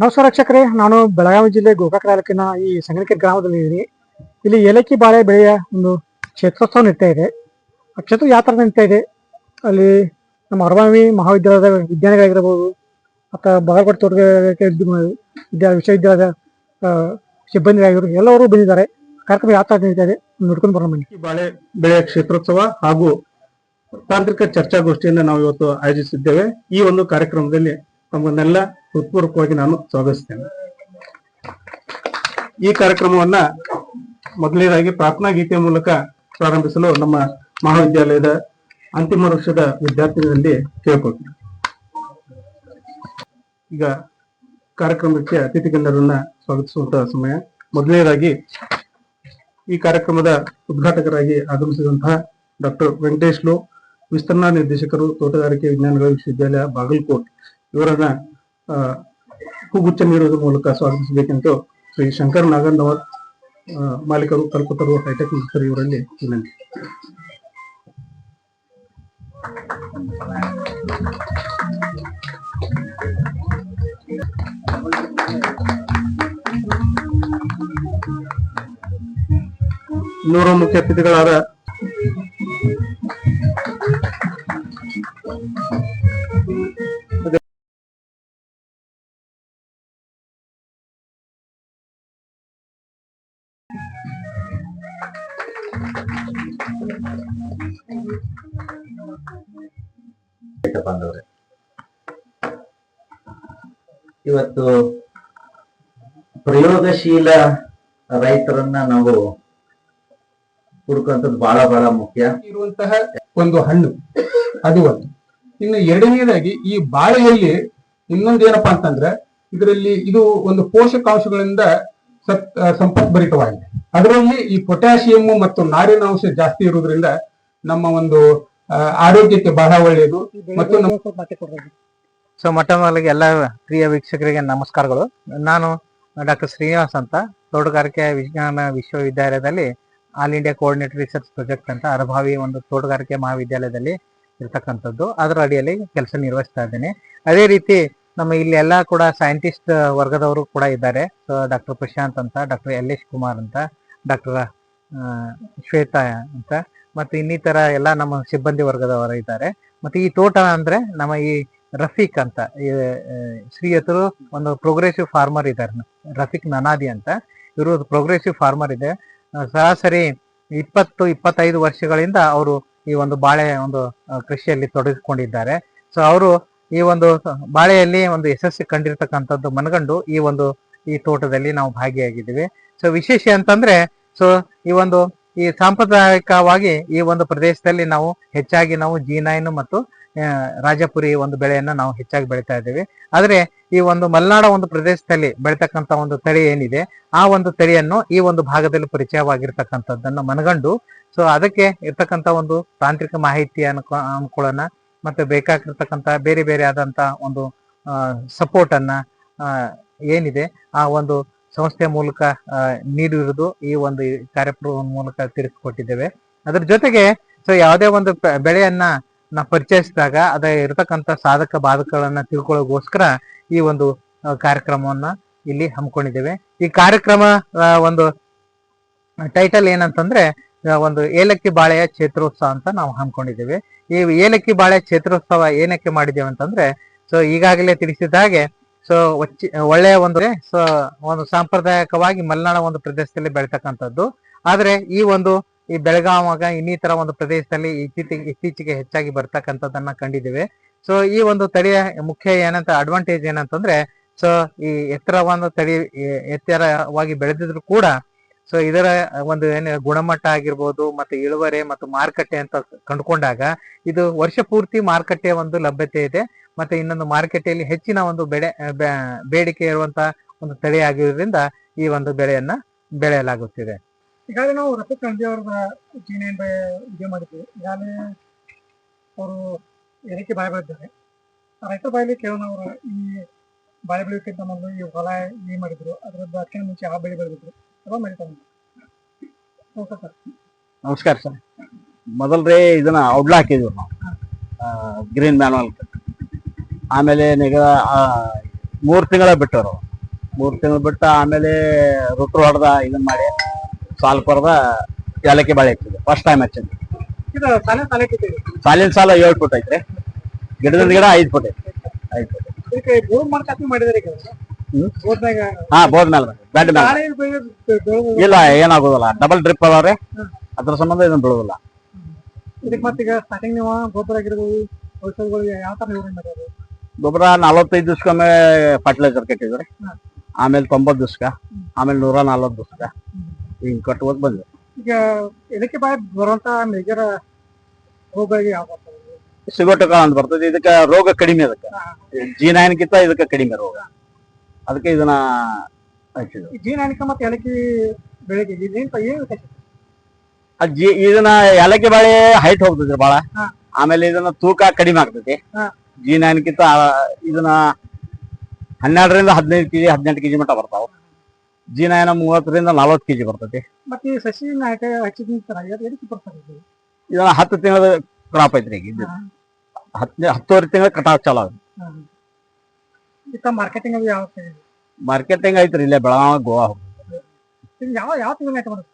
ನಮಸ್ಕಾರ ರಕ್ಷಕರೇ ನಾನು ಬೆಳಗಾವಿ ಜಿಲ್ಲೆ ಗೋಕಾಕ್ ತಾಲೂಕಿನ ಈ ಸಂಗನಕೆರೆ ಗ್ರಾಮದಲ್ಲಿ ಇದ್ದೀನಿ. ಇಲ್ಲಿ ಏಲಕ್ಕಿ ಬಾಳೆ ಬೆಳೆಯ ಒಂದು ಕ್ಷೇತ್ರೋತ್ಸವ ನಡೀತಾ ಇದೆ. ಆ ಕ್ಷೇತ್ರ ಯಾವ ನಡೀತಾ ಇದೆ? ಅಲ್ಲಿ ನಮ್ಮ ಅರಬಾವಿ ಮಹಾವಿದ್ಯಾಲಯದ ವಿಜ್ಞಾನಿಗಳಾಗಿರ್ಬೋದು ಅಥವಾ ಬಾಗಲಕೋಟೆ ತೋಟಗಾರಿಕೆ ವಿದ್ಯ- ವಿದ್ಯಾ, ವಿಶ್ವವಿದ್ಯಾಲಯದ ಸಿಬ್ಬಂದಿಗಳಾಗಿರ್ಬೋದು, ಎಲ್ಲರೂ ಬಂದಿದ್ದಾರೆ. ಕಾರ್ಯಕ್ರಮ ಯಾವ ಥರ ನಡೀತಾ ಇದೆ ನೋಡ್ಕೊಂಡು ಬರೋಣ ಬನ್ನಿ. ಬಾಳೆ ಬೆಳೆಯ ಕ್ಷೇತ್ರೋತ್ಸವ ಹಾಗೂ ತಾಂತ್ರಿಕ ಚರ್ಚಾಗೋಷ್ಠಿಯನ್ನು ನಾವು ಇವತ್ತು ಆಯೋಜಿಸಿದ್ದೇವೆ. ಈ ಒಂದು ಕಾರ್ಯಕ್ರಮದಲ್ಲಿ ತಮ್ಮನ್ನೆಲ್ಲ ಹೃತ್ಪೂರ್ವಕವಾಗಿ ನಾನು ಸ್ವಾಗತಿಸ್ತೇನೆ. ಈ ಕಾರ್ಯಕ್ರಮವನ್ನ ಮೊದಲನೇದಾಗಿ ಪ್ರಾರ್ಥನಾ ಗೀತೆಯ ಮೂಲಕ ಪ್ರಾರಂಭಿಸಲು ನಮ್ಮ ಮಹಾವಿದ್ಯಾಲಯದ ಅಂತಿಮ ವರ್ಷದ ವಿದ್ಯಾರ್ಥಿಗಳಲ್ಲಿ ಕೇಳ್ಕೊಳ್ತೀನಿ. ಈಗ ಕಾರ್ಯಕ್ರಮಕ್ಕೆ ಅತಿಥಿ ಗಣ್ಯರನ್ನ ಸ್ವಾಗತಿಸುವಂತಹ ಸಮಯ. ಮೊದಲನೇದಾಗಿ ಈ ಕಾರ್ಯಕ್ರಮದ ಉದ್ಘಾಟಕರಾಗಿ ಆಗಮಿಸಿದಂತಹ ಡಾಕ್ಟರ್ ವೆಂಕಟೇಶ್ ಲೋ, ವಿಸ್ತರಣಾ ನಿರ್ದೇಶಕರು, ತೋಟಗಾರಿಕೆ ವಿಜ್ಞಾನಗಳ ವಿಶ್ವವಿದ್ಯಾಲಯ, ಬಾಗಲಕೋಟ್. ಇವರನ್ನ ಹೂಗುಚ್ಚ ನೀಡುವುದರ ಮೂಲಕ ಸ್ವಾಗತಿಸಬೇಕೆಂದು ಶ್ರೀ ಶಂಕರ್ ನಾಗಂದ್ ಅವರ್ ಮಾಲೀಕರು ಕಲ್ಪತರು ಹೈಟೆಕ್ ಮಿಸ್ಟರ್ ಇವರಲ್ಲಿ ವಿನಂತಿ. ಇನ್ನೂರು ಮುಖ್ಯ ಅತಿಥಿಗಳಾದ ಇವತ್ತು ಪ್ರಯೋಗಶೀಲ ರೈತರನ್ನ ನಾವು ಹುಡುಕುವಂಥದ್ದು ಬಹಳ ಬಹಳ ಮುಖ್ಯ. ಇರುವಂತಹ ಒಂದು ಹಣ್ಣು ಅದು ಒಂದು. ಇನ್ನು ಎರಡನೇದಾಗಿ ಈ ಬಾಳೆಯಲ್ಲಿ ಇನ್ನೊಂದು ಏನಪ್ಪಾ ಅಂತಂದ್ರೆ ಇದರಲ್ಲಿ ಇದು ಒಂದು ಪೋಷಕಾಂಶಗಳಿಂದ ಸತ್ ಸಂಪತ್ಭರಿತವಾಗಿದೆ. ಅದರಲ್ಲಿ ಈ ಪೊಟ್ಯಾಸಿಯಮ್ ಮತ್ತು ನಾರಿನ ಅಂಶ ಜಾಸ್ತಿ ಇರುವುದರಿಂದ ನಮ್ಮ ಒಂದು ಆರೋಗ್ಯಕ್ಕೆ ಬಹಳ ಒಳ್ಳೆಯದು. ಮತ್ತು ನಮ್ಮ. ಸೊ ಮೊಟ್ಟ ಮೊದಲಿಗೆ ಎಲ್ಲ ಪ್ರಿಯ ವೀಕ್ಷಕರಿಗೆ ನಮಸ್ಕಾರಗಳು. ನಾನು ಡಾಕ್ಟರ್ ಶ್ರೀನಿವಾಸ್ ಅಂತ, ತೋಟಗಾರಿಕೆ ವಿಜ್ಞಾನ ವಿಶ್ವವಿದ್ಯಾಲಯದಲ್ಲಿ all India coordinate research project ಅಂತ ಅರಭಾವಿ ಒಂದು ತೋಟಗಾರಿಕೆ ಮಹಾವಿದ್ಯಾಲಯದಲ್ಲಿ ಇರ್ತಕ್ಕಂಥದ್ದು. ಅದರ ಅಡಿಯಲ್ಲಿ ಕೆಲಸ ನಿರ್ವಹಿಸ್ತಾ ಇದ್ದೇನೆ. ಅದೇ ರೀತಿ ನಮ್ಮ ಇಲ್ಲಿ ಎಲ್ಲ ಕೂಡ ಸೈಂಟಿಸ್ಟ್ ವರ್ಗದವರು ಕೂಡ ಇದ್ದಾರೆ. ಸೊ ಡಾಕ್ಟರ್ ಪ್ರಶಾಂತ್ ಅಂತ, ಡಾಕ್ಟರ್ ಯಲ್ಲೇಶ್ ಕುಮಾರ್ ಅಂತ, ಡಾಕ್ಟರ್ ಶ್ವೇತಾ ಅಂತ, ಮತ್ತು ಇನ್ನಿತರ ಎಲ್ಲ ನಮ್ಮ ಸಿಬ್ಬಂದಿ ವರ್ಗದವರು ಇದ್ದಾರೆ ಮತ್ತು ಈ ತೋಟ ಅಂದರೆ ನಮ್ಮ ಈ ರಫೀಕ್ ಅಂತ. ಶ್ರೀಯತರು ಒಂದು ಪ್ರೋಗ್ರೆಸಿವ್ ಫಾರ್ಮರ್ ಇದ್ದಾರೆ. ರಫೀಕ್ ನನಾದಿ ಅಂತ. ಇವರು ಪ್ರೋಗ್ರೆಸಿವ್ ಫಾರ್ಮರ್ ಇದೆ. ಸರಾಸರಿ ಇಪ್ಪತ್ತು, ಇಪ್ಪತ್ತೈದು ವರ್ಷಗಳಿಂದ ಅವರು ಈ ಒಂದು ಬಾಳೆ ಒಂದು ಕೃಷಿಯಲ್ಲಿ ತೊಡಗಿಸಿಕೊಂಡಿದ್ದಾರೆ ಸೊ ಅವರು ಈ ಒಂದು ಬಾಳೆಯಲ್ಲಿ ಒಂದು ಯಶಸ್ಸು ಕಂಡಿರ್ತಕ್ಕಂಥದ್ದು ಮನಗಂಡು ಈ ಒಂದು, ಈ ತೋಟದಲ್ಲಿ ನಾವು ಭಾಗಿಯಾಗಿದ್ದೀವಿ. ಸೊ ವಿಶೇಷ ಅಂತಂದ್ರೆ ಸೊ ಈ ಒಂದು, ಈ ಸಾಂಪ್ರದಾಯಿಕವಾಗಿ ಈ ಒಂದು ಪ್ರದೇಶದಲ್ಲಿ ನಾವು ಹೆಚ್ಚಾಗಿ ನಾವು ಜೀನಾಯಿನು ಮತ್ತು ರಾಜಪುರಿ ಒಂದು ಬೆಳೆಯನ್ನ ನಾವು ಹೆಚ್ಚಾಗಿ ಬೆಳಿತಾ ಇದ್ದೀವಿ. ಆದ್ರೆ ಈ ಒಂದು ಮಲ್ನಾಡ ಒಂದು ಪ್ರದೇಶದಲ್ಲಿ ಬೆಳೀತಕ್ಕಂತ ಒಂದು ತಳಿ ಏನಿದೆ, ಆ ಒಂದು ತಳಿಯನ್ನು ಈ ಒಂದು ಭಾಗದಲ್ಲಿ ಪರಿಚಯವಾಗಿರ್ತಕ್ಕಂಥದ್ದನ್ನು ಮನಗಂಡು ಸೊ ಅದಕ್ಕೆ ಇರ್ತಕ್ಕಂತ ಒಂದು ತಾಂತ್ರಿಕ ಮಾಹಿತಿ ಅನ್ಕೊ ಅನುಕೂಲನ ಮತ್ತೆ ಬೇಕಾಗಿರ್ತಕ್ಕಂತ ಬೇರೆ ಬೇರೆ ಆದಂತ ಒಂದು ಸಪೋರ್ಟ್ ಅನ್ನ ಏನಿದೆ, ಆ ಒಂದು ಸಂಸ್ಥೆಯ ಮೂಲಕ ನೀಡಿರುವುದು ಈ ಒಂದು ಕಾರ್ಯಕ್ರಮದ ಮೂಲಕ ತಿಳಿಸ್ಕೊಟ್ಟಿದ್ದೇವೆ. ಅದ್ರ ಜೊತೆಗೆ ಸೊ ಯಾವುದೇ ಒಂದು ಬೆಳೆಯನ್ನ ನಾವು ಪರಿಚಯಿಸಿದಾಗ ಅದ ಇರತಕ್ಕಂತ ಸಾಧಕ ಬಾಧಕಗಳನ್ನ ತಿಳ್ಕೊಳ್ಳೋಕೋಸ್ಕರ ಈ ಒಂದು ಕಾರ್ಯಕ್ರಮವನ್ನ ಇಲ್ಲಿ ಹಮ್ಮಿಕೊಂಡಿದ್ದೇವೆ. ಈ ಕಾರ್ಯಕ್ರಮ ಒಂದು ಟೈಟಲ್ ಏನಂತಂದ್ರೆ ಒಂದು ಏಲಕ್ಕಿ ಬಾಳೆಯ ಕ್ಷೇತ್ರೋತ್ಸವ ಅಂತ ನಾವು ಹಮ್ಮಿಕೊಂಡಿದ್ದೇವೆ. ಈ ಏಲಕ್ಕಿ ಬಾಳೆ ಕ್ಷೇತ್ರೋತ್ಸವ ಏನಕ್ಕೆ ಮಾಡಿದ್ದೇವೆ ಅಂತಂದ್ರೆ, ಸೊ ಈಗಾಗಲೇ ತಿಳಿಸಿದ ಹಾಗೆ, ಸೊ ಒಳ್ಳೆಯ ಒಂದು, ಸೊ, ಒಂದು ಸಾಂಪ್ರದಾಯಿಕವಾಗಿ ಮಲೆನಾಡ ಒಂದು ಪ್ರದೇಶದಲ್ಲಿ ಬೆಳೀತಕ್ಕಂಥದ್ದು. ಆದ್ರೆ ಈ ಒಂದು ಈ ಬೆಳಗಾವಾಗ ಇನ್ನಿತರ ಒಂದು ಪ್ರದೇಶದಲ್ಲಿ ಇತ್ತೀಚೆಗೆ ಇತ್ತೀಚೆಗೆ ಹೆಚ್ಚಾಗಿ ಬರ್ತಕ್ಕಂಥದ್ದನ್ನ ಕಂಡಿದ್ದೇವೆ. ಸೊ ಈ ಒಂದು ತಳಿಯ ಮುಖ್ಯ ಏನಂತ ಅಡ್ವಾಂಟೇಜ್ ಏನಂತಂದ್ರೆ ಸೊ ಈ ಎತ್ತರವಾದ ತಳಿ ಎತ್ತರವಾಗಿ ಬೆಳೆದಿದ್ರು ಕೂಡ ಸೊ ಇದರ ಒಂದು ಏನು ಗುಣಮಟ್ಟ ಆಗಿರ್ಬೋದು, ಮತ್ತೆ ಇಳುವರಿ ಮತ್ತು ಮಾರುಕಟ್ಟೆ ಅಂತ ಕಂಡುಕೊಂಡಾಗ, ಇದು ವರ್ಷ ಪೂರ್ತಿ ಮಾರುಕಟ್ಟೆಯ ಒಂದು ಲಭ್ಯತೆ ಇದೆ. ಮತ್ತೆ ಇನ್ನೊಂದು ಮಾರುಕಟ್ಟೆಯಲ್ಲಿ ಹೆಚ್ಚಿನ ಒಂದು ಬೆಳೆ ಬೇಡಿಕೆ ಇರುವಂತಹ ಒಂದು ತಳಿ ಆಗಿರೋದ್ರಿಂದ ಈ ಒಂದು ಬೆಳೆಯನ್ನ ಬೆಳೆಯಲಾಗುತ್ತಿದೆ. ಈಗಾಗಲೇ ನಾವು ರಫೀಕ್ ನಂದಿ ಅವ್ರದ ಜೀನೇನ್ ಬೈ ಇದೇ ಮಾಡಿದ್ವಿ. ಈಗಾಗಲೇ ಅವರು ಏರಿಕೆ ಬಾಯಿ ಬೆಳೆದಿದ್ದಾರೆ ರೈತ ರೈತರ ಬಾಯಲ್ಲಿ ಕೇಳೋಣ ಅವರು ಈ ಬಾಳೆ ಬೆಳೆಯೋಕ್ಕಿಂತ ಮೊದಲು ಈ ಹೊಲ ಏನ್ ಮಾಡಿದ್ರು. ಅದ್ರದ್ದು ಅದಕ್ಕಿಂತ ಮುಂಚೆ ಆ ಬೆಳೆ ಬೆಳೆದಿದ್ರು. ಅಥವಾ ಮಾಡಿದ್ದಾರೆ ಹೌದಾ ಸರ್? ನಮಸ್ಕಾರ ಸರ್. ಮೊದಲ್ರಿ ಇದನ್ನ ಔಡ್ಲ ಹಾಕಿದ್ವಿ ನಾವು. Green manual. ಆಮೇಲೆ ನಿಗ ಮೂರು ತಿಂಗಳ ಬಿಟ್ಟರು ಮೂರ್ ತಿಂಗಳು ಬಿಟ್ಟ ಆಮೇಲೆ ರುಟ್ರು ಹೊಡೆದ ಇದನ್ನ ಮಾಡಿ ಸಾಲ್ ಕೊರ್ದ ಏಲಕ್ಕಿ ಬಾಳೆ ಹಚ್ಚಿದೆ ಫಸ್ಟ್ ಟೈಮ್ ಹಚ್ಚಿದ್ವಿ ಇದು ಸಾಲೆ ಸಾಲಿನ ಸಾಲ ಏಳು ಫುಟ್ ಐತ್ರಿ. ಗಿಡದ ಗಿಡ ಐದು ಫುಟ್ ಐತಿ ಐದು ಫುಟ್ ಇದಕ್ಕೆ ಬೋರ್ ಮಾಡ್ಕಾತಿ ಮಾಡಿದಾರೆ ಈಗ ಹ್ಮ್. ಬೋರ್ನಾಗ? ಹಾ ಬೋದ್ ಮೇಲೆ ಬೆಡ್ ಮೇಲೆ ನಾಳೆ ಬೆಳೆ- ಬೆಳೆ- ಇಲ್ಲ ಏನಾಗೋದಲ್ಲ. ಡಬಲ್ ಡ್ರಿಪ್ ಅದಾವ್ರಿ. ಅದ್ರ ಸಂಬಂಧ ಇದನ್ನ ಇದಕ್ಕೆ ಮತ್ತೀಗ ಸ್ಟಾರ್ಟಿಂಗ್ ನೀವು ಗೊಬ್ಬರ ಆಗಿರ್ಬೋದು ಯಾವ ತರ ನಿರ್ವಹಣೆ ಮಾಡೋದು ಗೊಬ್ಬರ ನಲವತ್ತೈದು ದಿವ್ಸಕ್ಕೊಮ್ಮೆ ಫರ್ಟಿಲೈಸರ್ ಕಟ್ಟಿದ್ರಿ. ಆಮೇಲೆ ತೊಂಬತ್ತು ದಿವ್ಸಕ್ಕ. ಆಮೇಲೆ ನೂರ ನಲ್ವತ್ತು ದಿವ್ಸಕ್ಕ. ಹಿಂಗ್ ಕಟ್ಟುವುದು ಬಂದ್ವಿ. ಈಗ ಇದಕ್ಕೆ ಬಾಯ್ ಬರುವಂತ ಮೇಜರ್ ರೋಗಗಳಿಗೆ ಯಾವ? ಸಿಗೋಟಕ ಅಂತ ಬರ್ತದೆ. ಇದಕ್ಕೆ ರೋಗ ಕಡಿಮೆ ಅದಕ್ಕೆ. ಜಿ ನೈನ್ಗಿಂತ ಇದಕ್ಕೆ ಕಡಿಮೆ ರೋಗ. ಅದಕ್ಕೆ ಇದನ್ನ ಹಚ್ಚಿದ್ರು ಜೀ ಜೀನಾನಿಕ ಮತ್ತೆ ಏಲಕ್ಕಿ ಬೆಳಿಗ್ಗೆ ಏನ್ ಜಿ ಇದನ್ನ ಏಲಕ್ಕಿ ಬಾಳೆ ಹೈಟ್ ಹೋಗ್ತದ್ರಿ ಬಾಳ. ಆಮೇಲೆ ಇದನ್ನ ತೂಕ ಕಡಿಮೆ ಆಗ್ತೈತಿ. ಜೀ ನೈನ್ಗಿಂತ ಇದನ್ನ ಹನ್ನೆರಡರಿಂದ ಹದಿನೈದು ಕೆಜಿ ಹದಿನೆಂಟು ಕೆಜಿ ಮಟ್ಟ ಬರ್ತಾವ. ಜಿ ಏನೋ ಮೂವತ್ತರಿಂದ ನಲವತ್ತು ಕೆಜಿ ಬರ್ತೈತಿ ಮತ್ತೆ ಈ ಸಸಿ ಹಚ್ಚಿದ ಎದಕ್ಕೆ ಬರ್ತಾರೆ ಇದು? ಇದನ್ನ ಹತ್ತು ತಿಂಗಳ ಕ್ರಾಪ್ ಐತ್ರಿ ಈಗ ಇದು. ಹತ್ತು ಹತ್ತುವರೆ ತಿಂಗಳ ಕಟಾವ್ ಚಾಲು ಆಗುತ್ತೆ. ಇತ್ತ ಮಾರ್ಕೆಟಿಂಗ್ ಅದು ಯಾವ ಇದೆ? ಮಾರ್ಕೆಟಿಂಗ್ ಐತ್ರಿ ಇಲ್ಲೇ ಬೆಳಗಾವಿ ಗೋವಾ ಇದು ಯಾವ ಯಾವ ತಿಂಗಳ ಮಾಡೋದು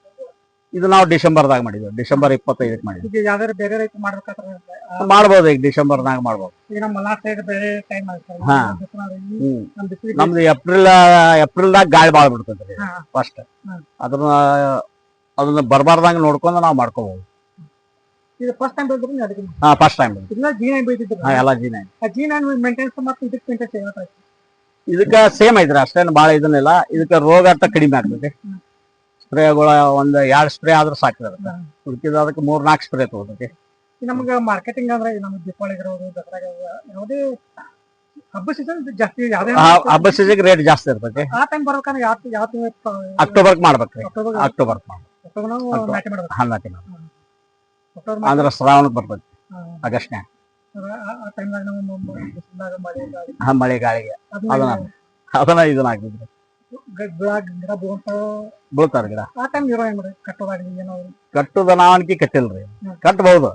ಇದು ನಾವು ಡಿಸೆಂಬರ್ದಾಗ ಮಾಡಿದ್ವಿ ಡಿಸೆಂಬರ್ ಇಪ್ಪತ್ತೈದಕ್ಕೆ ಮಾಡಿದ್ವಿ ಈಗ ಯಾವ್ದಾದ್ರು ಬೇರೆ ರೈತ ಮಾಡ್ಬೇಕಾದ್ರೆ ಮಾಡ್ಬೋದು ಈಗ ಡಿಸೆಂಬರ್ನಾಗ ಮಾಡ್ಬೋದು. ಈಗ ನಮ್ಮ ಮಲಾ ಸೈಡ್ ಬೇರೆ ಟೈಮ್ ಆಗ್ತಾರೆ ಹಾ. ನಮ್ಮ ಹ್ಮ್. ಬಿಸಿಲಿಗೆ ನಮ್ದು ಏಪ್ರಿಲ್ ಏಪ್ರಿಲ್ದಾಗ ಗಾಳಿ ಬಾಳ್ ಬಿಡ್ತೈತ್ರಿ ಹಾ. ಫಸ್ಟ್ ಹಾ. ಅದನ್ನ ಅದನ್ನ ಬರ್ಬಾರ್ದಂಗ ನೋಡ್ಕೊಂಡು ನಾವು ಮಾಡ್ಕೋಬಹುದು ಈಗ ಫಸ್ಟ್ ಟೈಮ್ ಬೆಳೆದ್ರೆ ಅದಕ್ಕೆ ಹಾ ಫಸ್ಟ್ ಟೈಮ್ ಇದನ್ನ ಜೀನ ಬೆಳಿತಿದ್ರು ಹಾ ಎಲ್ಲ ಜೀನ ಆ ಜೀನ ಮೇಂಟೆನೆನ್ಸ್ ಮತ್ತೆ ಇದಕ್ಕೆ ಮೇಂಟೆನ್ಸ್ ಯಾವ ತರ ಇದಕ್ಕ ಸೇಮ್ ಐತ್ರಿ ಅಷ್ಟೇನು ಬಾಳ ಇದನ್ನಿಲ್ಲ. ಇದಕ್ಕ ರೋಗ ಅಟ್ಟ ಕಡಿಮೆ ಆಗ್ತೈತಿ ಸ್ಪ್ರೇಗಳ ಒಂದ್ ಎರಡ್ ಸ್ಪ್ರೇ ಆದ್ರೂ ಸಾಕ್ತದೆ ಹಾ. ಉಳ್ಕಿದ ಅದಕ್ಕೆ ಮೂರ್ ನಾಲ್ಕು ಸ್ಪ್ರೇ ತಗೋತೈತಿ ನಮ್ಗೆ ಮಾರ್ಕೆಟಿಂಗ್ ಅಂದ್ರೆ ನಮ್ಗೆ ದೀಪಾವಳಿ ಇರೋದು ದಸರಾ ಯಾವುದೇ ಹಬ್ಬ ಸೀಸನ್ ಜಾಸ್ತಿ ಯಾವ್ದೇ ಹಬ್ಬ ಸೀಸನ್ ರೇಟ್ ಜಾಸ್ತಿ ಇರ್ತೈತಿ. ಆ ಟೈಮ್ ಬರ್ಬೇಕಂದ್ರೆ ಯಾವ ಯಾವ ತಿಂಗಳು ಅಕ್ಟೋಬರ್ ಮಾಡ್ಬೇಕ್ರಿ. ಅಕ್ಟೋಬರ್ ಅಂದ್ರ ಶ್ರಾವಣಕ್ಕೆ ಬರ್ತೈತಿ ಆಗಸ್ಟ್ನ್ಯಾಗ. ಹಾ ಮಳೆ ಗಾಳಿಗೆ ಅದನ್ನ ಇದನ್ನ ಹಾಕಿದ್ರಿ ಗಿಡ ಗಿಡ ಬೀಳ್ತಾರ ಗಿಡ? ಆ ಟೈಮ್ ಕಟ್ಟೋದಾಗ್ಲಿ ಏನೋ ಕಟ್ಟುದ ನಾವನ್ಕಿ ಕಟ್ಟಿಲ್ರಿ. ಕಟ್ಟಬಹುದು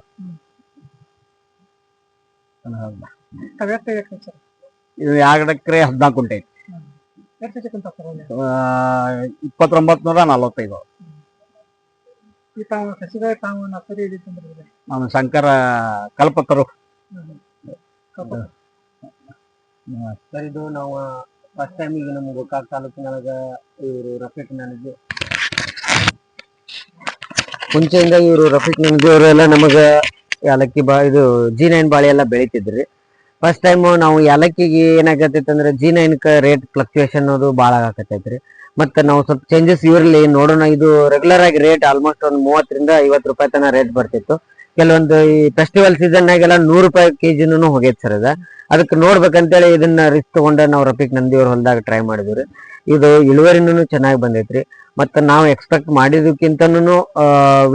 ಇದು ಎರಡು ಎಕರೆ ಹದಿನಾಲ್ಕು ಕುಂಟೆ ಐತಿ. ಇಪ್ಪತ್ತೊಂಬತ್ತು ನೂರ ನಲವತ್ತೈದು. ನಮ್ಮ ಶಂಕರ ಕಲ್ಪತರು. ಸರ್ ಇದು ನಾವು ಫಸ್ಟ್ ಟೈಮ್ ಈಗ ನಮ್ಮ ಗೋಕಾಕ್ ತಾಲೂಕಿನೊಳಗ ಇವರು ರಫೀಕ್ ನನಗೆ. ಮುಂಚೆಯಿಂದ ಇವರು ರಫೀಕ್ ನನಗೆ ಎಲ್ಲ ನಮಗ ಯಾಲಕ್ಕಿ ಬಾ, ಇದು ಜಿ ನೈನ್ ಬಾಳೆ ಎಲ್ಲ ಬೆಳಿತಿದ್ರಿ. ಫಸ್ಟ್ ಟೈಮ್ ನಾವು ಯಾಲಕ್ಕಿಗೆ ಏನಾಗತ್ತೈತೆ ಅಂದ್ರೆ ಜಿ ರೇಟ್ ಫ್ಲಕ್ಚುಯೇಷನ್ ಅದು ಭಾಳ ಆಗಕತ್ತೈತ್ರಿ. ಮತ್ತೆ ನಾವು ಸ್ವಲ್ಪ ಚೇಂಜಸ್ ಇವ್ರಲ್ಲಿ ನೋಡೋಣ, ಇದು ರೆಗ್ಯುಲರ್ ಆಗಿ ರೇಟ್ ಆಲ್ಮೋಸ್ಟ್ ಒಂದು ಮೂವತ್ತರಿಂದ ಐವತ್ತು ರೂಪಾಯಿ ತನಕ ರೇಟ್ ಬರ್ತಿತ್ತು. ಕೆಲವೊಂದು ಈ ಫೆಸ್ಟಿವಲ್ ಸೀಸನ್ ಆಗೆಲ್ಲ ನೂರು ರೂಪಾಯಿ ಕೆಜಿನೂ ಹೋಗೈತೆ ಸರ್ ಅದ. ಅದಕ್ಕೆ ನೋಡ್ಬೇಕಂತೇಳಿ ಇದನ್ನ ರಿಸ್ಕ್ ತಗೊಂಡ ನಾವು ರಫೀಕ್ ನಂದಿಯವ್ರ ಹೊಲದಾಗ ಟ್ರೈ ಮಾಡಿದ್ವಿ ಇದು ಇಳುವರಿನೂ ಚೆನ್ನಾಗಿ ಬಂದೈತ್ರಿ. ಮತ್ತೆ ನಾವು ಎಕ್ಸ್ಪೆಕ್ಟ್ ಮಾಡಿದಕ್ಕಿಂತನೂ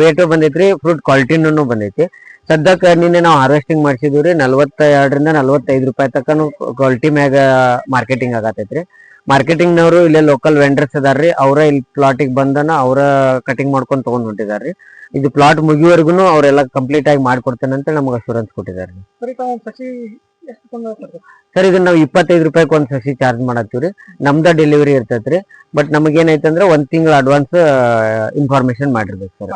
ವೇಟು ಬಂದೈತ್ರಿ ಫ್ರೂಟ್ ಕ್ವಾಲಿಟಿನೂ ಬಂದೈತಿ. ಸದ್ಯಕ್ಕೆ ನಿನ್ನೆ ನಾವು ಹಾರ್ವೆಸ್ಟಿಂಗ್ ಮಾಡ್ಸಿದ್ವಿ ರೀ ನಲ್ವತ್ತ ಎರಡರಿಂದ ನಲ್ವತ್ತೈದು ರೂಪಾಯಿ ತಕ್ಕನು ಕ್ವಾಲಿಟಿ ಮ್ಯಾಗ ಮಾರ್ಕೆಟಿಂಗ್ ಆಗತೈತ್ರಿ. ಮಾರ್ಕೆಟಿಂಗ್ನವರು ಇಲ್ಲೇ ಲೋಕಲ್ ವೆಂಡರ್ಸ್ ಅದಾರ್ರಿ ಅವರ ಇಲ್ಲಿ ಪ್ಲಾಟಿಗೆ ಬಂದನ ಅವರ ಕಟಿಂಗ್ ಮಾಡ್ಕೊಂಡು ತಗೊಂಡ್ ಹೊಂಟಿದಾರ್ರಿ. ಇದು ಪ್ಲಾಟ್ ಮುಗಿಯುವರೆಗೂ ಅವರೆಲ್ಲ ಕಂಪ್ಲೀಟ್ ಆಗಿ ಮಾಡ್ಕೊಡ್ತೇನೆ ಅಂತ ನಮಗೆ ಅಶೂರೆನ್ಸ್ ಕೊಟ್ಟಿದ್ದಾರೆ ಸರಿ ತಾವು ಸಸಿ ಎಷ್ಟು ಕೊಂದು ಸರ್ ಇದನ್ನ ನಾವು ಇಪ್ಪತ್ತೈದು ರೂಪಾಯಿ ಒಂದ್ ಸಸಿ ಚಾರ್ಜ್ ಮಾಡತ್ತೀವ್ರಿ. ನಮ್ದ ಡೆಲಿವರಿ ಇರ್ತೈತ್ರಿ. ಬಟ್ ನಮಗೇನೈತಂದ್ರೆ ಒಂದ್ ತಿಂಗಳ ಅಡ್ವಾನ್ಸ್ ಇನ್ಫಾರ್ಮೇಶನ್ ಮಾಡಿರ್ಬೇಕು ಸರ್